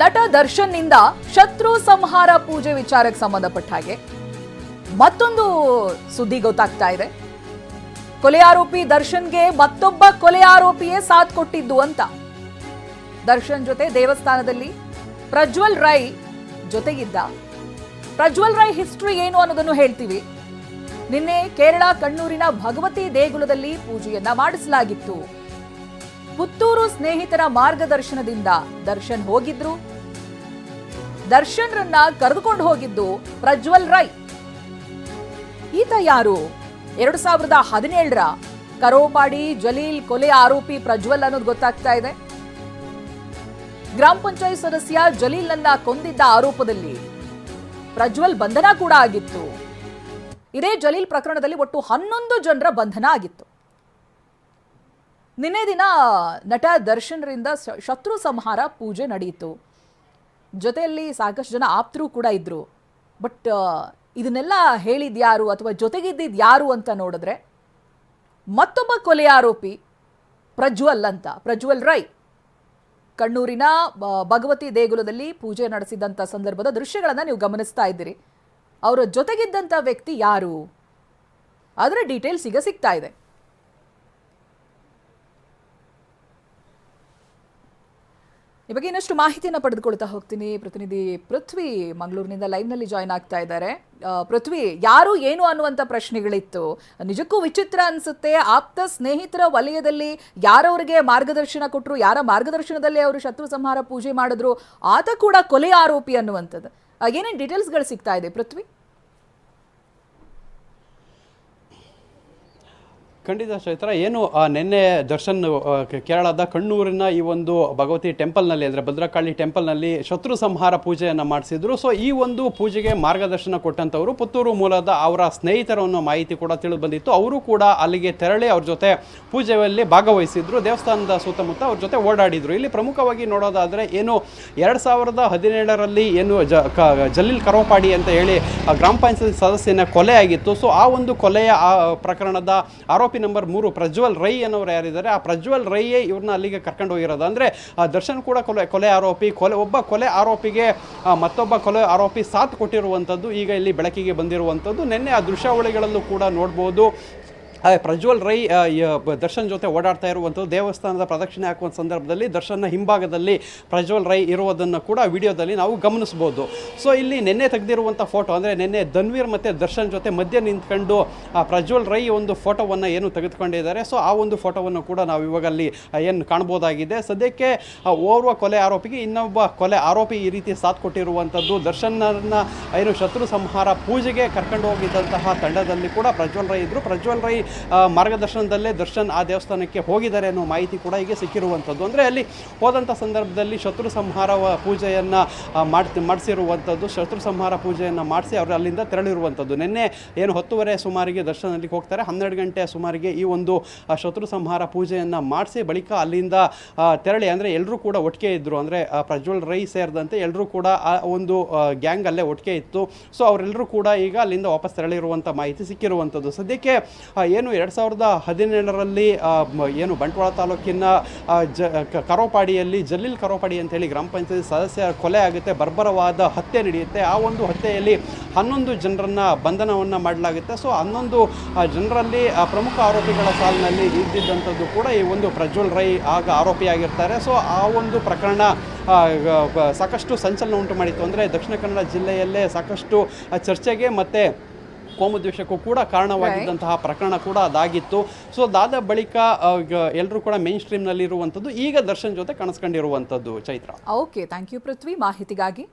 ನಟ ದರ್ಶನ್ನಿಂದ ಶತ್ರು ಸಂಹಾರ ಪೂಜೆ ವಿಚಾರಕ್ಕೆ ಸಂಬಂಧಪಟ್ಟ ಹಾಗೆ. ಮತ್ತೊಂದು ಸುದ್ದಿ ಗೊತ್ತಾಗ್ತಾ ಇದೆ. ಕೊಲೆ ಆರೋಪಿ ದರ್ಶನ್ಗೆ ಮತ್ತೊಬ್ಬ ಕೊಲೆ ಆರೋಪಿಯೇ ಸಾಥ್ ಕೊಟ್ಟಿದ್ದು ಅಂತ. ದರ್ಶನ್ ಜೊತೆ ದೇವಸ್ಥಾನದಲ್ಲಿ ಪ್ರಜ್ವಲ್ ರೈ ಜೊತೆಗಿದ್ದ. ಪ್ರಜ್ವಲ್ ರೈ ಹಿಸ್ಟ್ರಿ ಏನು ಅನ್ನೋದನ್ನು ಹೇಳ್ತೀವಿ. ನಿನ್ನೆ ಕೇರಳ ಕಣ್ಣೂರಿನ ಭಗವತಿ ದೇಗುಲದಲ್ಲಿ ಪೂಜೆಯನ್ನ ಮಾಡಿಸಲಾಗಿತ್ತು. ಪುತ್ತೂರು ಸ್ನೇಹಿತರ ಮಾರ್ಗದರ್ಶನದಿಂದ ದರ್ಶನ್ ಹೋಗಿದ್ರು. ದರ್ಶನ್ರನ್ನ ಕರೆದುಕೊಂಡು ಹೋಗಿದ್ದು ಪ್ರಜ್ವಲ್ ರೈ. ಈತ ಯಾರು? ಎರಡು ಸಾವಿರದ ಹದಿನೇಳರ ಕರೋಪಾಡಿ ಜಲೀಲ್ ಕೊಲೆ ಆರೋಪಿ ಪ್ರಜ್ವಲ್ ಅನ್ನೋದು ಗೊತ್ತಾಗ್ತಾ ಇದೆ. ಗ್ರಾಮ ಪಂಚಾಯತ್ ಸದಸ್ಯ ಜಲೀಲ್ ನನ್ನ ಕೊಂದಿದ್ದ ಆರೋಪದಲ್ಲಿ ಪ್ರಜ್ವಲ್ ಬಂಧನ ಕೂಡ ಆಗಿತ್ತು. ಇದೇ ಜಲೀಲ್ ಪ್ರಕರಣದಲ್ಲಿ ಒಟ್ಟು ಹನ್ನೊಂದು ಜನರ ಬಂಧನ ಆಗಿತ್ತು. ನಿನ್ನೆ ದಿನ ನಟ ದರ್ಶನ್ರಿಂದ ಶತ್ರು ಸಂಹಾರ ಪೂಜೆ ನಡೆಯಿತು ಜೊತೆಯಲ್ಲಿ ಸಾಕಷ್ಟು ಜನ ಆಪ್ತರು ಕೂಡ ಇದ್ದರು ಬಟ್ ಇದನ್ನೆಲ್ಲ ಹೇಳಿದ್ಯಾರು ಅಥವಾ ಜೊತೆಗಿದ್ದಿದ್ದು ಯಾರು ಅಂತ ನೋಡಿದ್ರೆ ಮತ್ತೊಬ್ಬ ಕೊಲೆ ಆರೋಪಿ ಪ್ರಜ್ವಲ್ ಅಂತ, ಪ್ರಜ್ವಲ್ ರೈ. ಕಣ್ಣೂರಿನ ಭಗವತಿ ದೇಗುಲದಲ್ಲಿ ಪೂಜೆ ನಡೆಸಿದಂಥ ಸಂದರ್ಭದ ದೃಶ್ಯಗಳನ್ನು ನೀವು ಗಮನಿಸ್ತಾ ಇದ್ದೀರಿ. ಅವರ ಜೊತೆಗಿದ್ದಂಥ ವ್ಯಕ್ತಿ ಯಾರು? ಅದರ ಡೀಟೇಲ್ಸ್ ಈಗ ಸಿಗ್ತಾ ಇದೆ. ಈ ಬಗ್ಗೆ ಇನ್ನಷ್ಟು ಮಾಹಿತಿಯನ್ನು ಪಡೆದುಕೊಳ್ತಾ ಹೋಗ್ತೀನಿ. ಪ್ರತಿನಿಧಿ ಪೃಥ್ವಿ ಮಂಗಳೂರಿನಿಂದ ಲೈವ್ನಲ್ಲಿ ಜಾಯ್ನ್ ಆಗ್ತಾ ಇದ್ದಾರೆ. ಪೃಥ್ವಿ, ಯಾರು ಏನು ಅನ್ನುವಂಥ ಪ್ರಶ್ನೆಗಳಿತ್ತು? ನಿಜಕ್ಕೂ ವಿಚಿತ್ರ ಅನ್ಸುತ್ತೆ. ಆಪ್ತ ಸ್ನೇಹಿತರ ವಲಯದಲ್ಲಿ ಯಾರವರಿಗೆ ಮಾರ್ಗದರ್ಶನ ಕೊಟ್ಟರು ಯಾರ ಮಾರ್ಗದರ್ಶನದಲ್ಲಿ ಅವರು ಶತ್ರು ಸಂಹಾರ ಪೂಜೆ ಮಾಡಿದ್ರು, ಆತ ಕೂಡ ಕೊಲೆ ಆರೋಪಿ ಅನ್ನುವಂಥದ್ದು. ಏನೇನು ಡೀಟೇಲ್ಸ್ಗಳು ಸಿಗ್ತಾ ಇದೆ ಪೃಥ್ವಿ? ಖಂಡಿತ ಚೈತ್ರ ಏನು ನಿನ್ನೆ ದರ್ಶನ್ ಕೇರಳದ ಕಣ್ಣೂರಿನ ಈ ಒಂದು ಭಗವತಿ ಟೆಂಪಲ್ನಲ್ಲಿ, ಅಂದರೆ ಭದ್ರಕಾಳಿ ಟೆಂಪಲ್ನಲ್ಲಿ ಶತ್ರು ಸಂಹಾರ ಪೂಜೆಯನ್ನು ಮಾಡಿಸಿದ್ರು. ಸೊ, ಈ ಒಂದು ಪೂಜೆಗೆ ಮಾರ್ಗದರ್ಶನ ಕೊಟ್ಟಂಥವರು ಪುತ್ತೂರು ಮೂಲದ ಅವರ ಸ್ನೇಹಿತರ ಅನ್ನೋ ಮಾಹಿತಿ ಕೂಡ ತಿಳಿದು ಬಂದಿತ್ತು. ಅವರು ಕೂಡ ಅಲ್ಲಿಗೆ ತೆರಳಿ ಅವ್ರ ಜೊತೆ ಪೂಜೆಯಲ್ಲಿ ಭಾಗವಹಿಸಿದ್ರು. ದೇವಸ್ಥಾನದ ಸುತ್ತಮುತ್ತ ಅವ್ರ ಜೊತೆ ಓಡಾಡಿದ್ರು. ಇಲ್ಲಿ ಪ್ರಮುಖವಾಗಿ ನೋಡೋದಾದರೆ, ಏನು, ಎರಡು ಸಾವಿರದ ಹದಿನೇಳರಲ್ಲಿ ಏನು, ಜ ಜಲೀಲ್ ಕರೋಪಾಡಿ ಅಂತ ಹೇಳಿ ಗ್ರಾಮ ಪಂಚಾಯತ್ ಸದಸ್ಯನ ಕೊಲೆ ಆಗಿತ್ತು. ಸೊ, ಆ ಒಂದು ಕೊಲೆಯ ಪ್ರಕರಣದ ಆರೋಪಿ ನಂಬರ್ ಮೂರು ಪ್ರಜ್ವಲ್ ರೈ ಅನ್ನೋರು ಯಾರಿದ್ದಾರೆ, ಆ ಪ್ರಜ್ವಲ್ ರೈಯೇ ಇವ್ರನ್ನ ಅಲ್ಲಿಗೆ ಕರ್ಕೊಂಡು ಹೋಗಿರೋದು. ಅಂದರೆ ದರ್ಶನ್ ಕೂಡ ಕೊಲೆ ಕೊಲೆ ಆರೋಪಿ, ಕೊಲೆ, ಒಬ್ಬ ಕೊಲೆ ಆರೋಪಿಗೆ ಮತ್ತೊಬ್ಬ ಕೊಲೆ ಆರೋಪಿ ಸಾಥ್ ಕೊಟ್ಟಿರುವಂಥದ್ದು, ಈಗ ಇಲ್ಲಿ ಬೆಳಕಿಗೆ ಬಂದಿರುವಂಥದ್ದು. ನಿನ್ನೆ ಆ ದೃಶ್ಯಾವಳಿಗಳಲ್ಲೂ ಕೂಡ ನೋಡ್ಬೋದು. ಆ, ಪ್ರಜ್ವಲ್ ರೈ ದರ್ಶನ್ ಜೊತೆ ಓಡಾಡ್ತಾ ಇರುವಂಥದ್ದು ದೇವಸ್ಥಾನದ ಪ್ರದಕ್ಷಿಣೆ ಹಾಕುವ ಸಂದರ್ಭದಲ್ಲಿ ದರ್ಶನ್ನ ಹಿಂಭಾಗದಲ್ಲಿ ಪ್ರಜ್ವಲ್ ರೈ ಇರುವುದನ್ನು ಕೂಡ ವಿಡಿಯೋದಲ್ಲಿ ನಾವು ಗಮನಿಸ್ಬೋದು. ಸೊ ಇಲ್ಲಿ ನಿನ್ನೆ ತೆಗೆದಿರುವಂಥ ಫೋಟೋ ಅಂದರೆ ನಿನ್ನೆ ಧನ್ವೀರ್ ಮತ್ತು ದರ್ಶನ್ ಜೊತೆ ಮಧ್ಯೆ ನಿಂತ್ಕೊಂಡು ಆ ಪ್ರಜ್ವಲ್ ರೈ ಒಂದು ಫೋಟೋವನ್ನು ಏನು ತೆಗೆದುಕೊಂಡಿದ್ದಾರೆ ಸೊ ಆ ಒಂದು ಫೋಟೋವನ್ನು ಕೂಡ ನಾವು ಇವಾಗಲ್ಲಿ ಏನು ಕಾಣ್ಬೋದಾಗಿದೆ ಸದ್ಯಕ್ಕೆ ಓರ್ವ ಕೊಲೆ ಆರೋಪಿಗೆ ಇನ್ನೊಬ್ಬ ಕೊಲೆ ಆರೋಪಿ ಈ ರೀತಿ ಸಾಥ್ ಕೊಟ್ಟಿರುವಂಥದ್ದು. ದರ್ಶನನ್ನ ಏನು ಶತ್ರು ಸಂಹಾರ ಪೂಜೆಗೆ ಕರ್ಕೊಂಡು ಹೋಗಿದ್ದಂತಹ ತಂಡದಲ್ಲಿ ಕೂಡ ಪ್ರಜ್ವಲ್ ರೈ ಇದ್ರು. ಪ್ರಜ್ವಲ್ ರೈ ಮಾರ್ಗದರ್ಶನದಲ್ಲೇ ದರ್ಶನ್ ಆ ದೇವಸ್ಥಾನಕ್ಕೆ ಹೋಗಿದ್ದಾರೆ ಅನ್ನೋ ಮಾಹಿತಿ ಕೂಡ ಈಗ ಸಿಕ್ಕಿರುವಂಥದ್ದು. ಅಂದರೆ ಅಲ್ಲಿ ಹೋದಂಥ ಸಂದರ್ಭದಲ್ಲಿ ಶತ್ರು ಸಂಹಾರ ಪೂಜೆಯನ್ನು ಮಾಡ್ತಿ ಮಾಡಿಸಿರುವಂಥದ್ದು, ಶತ್ರು ಸಂಹಾರ ಪೂಜೆಯನ್ನು ಮಾಡಿಸಿ ಅವರು ಅಲ್ಲಿಂದ ತೆರಳಿರುವಂಥದ್ದು. ನಿನ್ನೆ ಏನು ಹತ್ತುವರೆ ಸುಮಾರಿಗೆ ದರ್ಶನದಲ್ಲಿ ಹೋಗ್ತಾರೆ. ಹನ್ನೆರಡು ಗಂಟೆ ಸುಮಾರಿಗೆ ಈ ಒಂದು ಶತ್ರು ಸಂಹಾರ ಪೂಜೆಯನ್ನು ಮಾಡಿಸಿ ಬಳಿಕ ಅಲ್ಲಿಂದ ತೆರಳಿ. ಅಂದರೆ ಎಲ್ಲರೂ ಕೂಡ ಒಟ್ಟಿಗೆ ಇದ್ದರು ಅಂದರೆ ಪ್ರಜ್ವಲ್ ರೈ ಸೇರಿದಂತೆ ಎಲ್ಲರೂ ಕೂಡ ಆ ಒಂದು ಗ್ಯಾಂಗ್ ಅಲ್ಲೇ ಒಟ್ಟಿಗೆ ಇತ್ತು. ಸೊ ಅವರೆಲ್ಲರೂ ಕೂಡ ಈಗ ಅಲ್ಲಿಂದ ವಾಪಸ್ ತೆರಳಿರುವಂಥ ಮಾಹಿತಿ ಸಿಕ್ಕಿರುವಂಥದ್ದು. ಸದ್ಯಕ್ಕೆ ಏನು ಎರಡು ಸಾವಿರದ ಹದಿನೇಳರಲ್ಲಿ ಏನು ಬಂಟ್ವಾಳ ತಾಲೂಕಿನ ಜ ಕರೋಪಾಡಿಯಲ್ಲಿ, ಜಲೀಲ್ ಕರೋಪಾಡಿ ಅಂತೇಳಿ ಗ್ರಾಮ ಪಂಚಾಯತ್ ಸದಸ್ಯ ಕೊಲೆ ಆಗುತ್ತೆ, ಬರ್ಬರವಾದ ಹತ್ಯೆ ನಡೆಯುತ್ತೆ. ಆ ಒಂದು ಹತ್ಯೆಯಲ್ಲಿ ಹನ್ನೊಂದು ಜನರನ್ನು ಬಂಧನವನ್ನು ಮಾಡಲಾಗುತ್ತೆ. ಸೊ, ಹನ್ನೊಂದು ಜನರಲ್ಲಿ ಪ್ರಮುಖ ಆರೋಪಿಗಳ ಸಾಲಿನಲ್ಲಿ ಇದ್ದಿದ್ದಂಥದ್ದು ಕೂಡ ಈ ಒಂದು ಪ್ರಜ್ವಲ್ ರೈ ಆಗ ಆರೋಪಿಯಾಗಿರ್ತಾರೆ ಸೊ, ಆ ಒಂದು ಪ್ರಕರಣ ಸಾಕಷ್ಟು ಸಂಚಲನ ಉಂಟು ಮಾಡಿತ್ತು. ಅಂದರೆ ದಕ್ಷಿಣ ಕನ್ನಡ ಜಿಲ್ಲೆಯಲ್ಲೇ ಸಾಕಷ್ಟು ಚರ್ಚೆಗೆ ಮತ್ತು ಕೋಮುದ್ವೇಷಕ್ಕೂ ಕೂಡ ಕಾರಣವಾಗಿದ್ದಂತಹ ಪ್ರಕರಣ ಕೂಡ ಅದಾಗಿತ್ತು. ಸೊ ಅದಾದ ಬಳಿಕ ಎಲ್ಲರೂ ಕೂಡ ಮೇನ್ ಸ್ಟ್ರೀಮ್ನಲ್ಲಿರುವಂಥದ್ದು ಈಗ ದರ್ಶನ್ ಜೊತೆ ಕಾಣಿಸ್ಕೊಂಡಿರುವಂಥದ್ದು Chaitra. Okay thank you Prithvi. ಮಾಹಿತಿಗಾಗಿ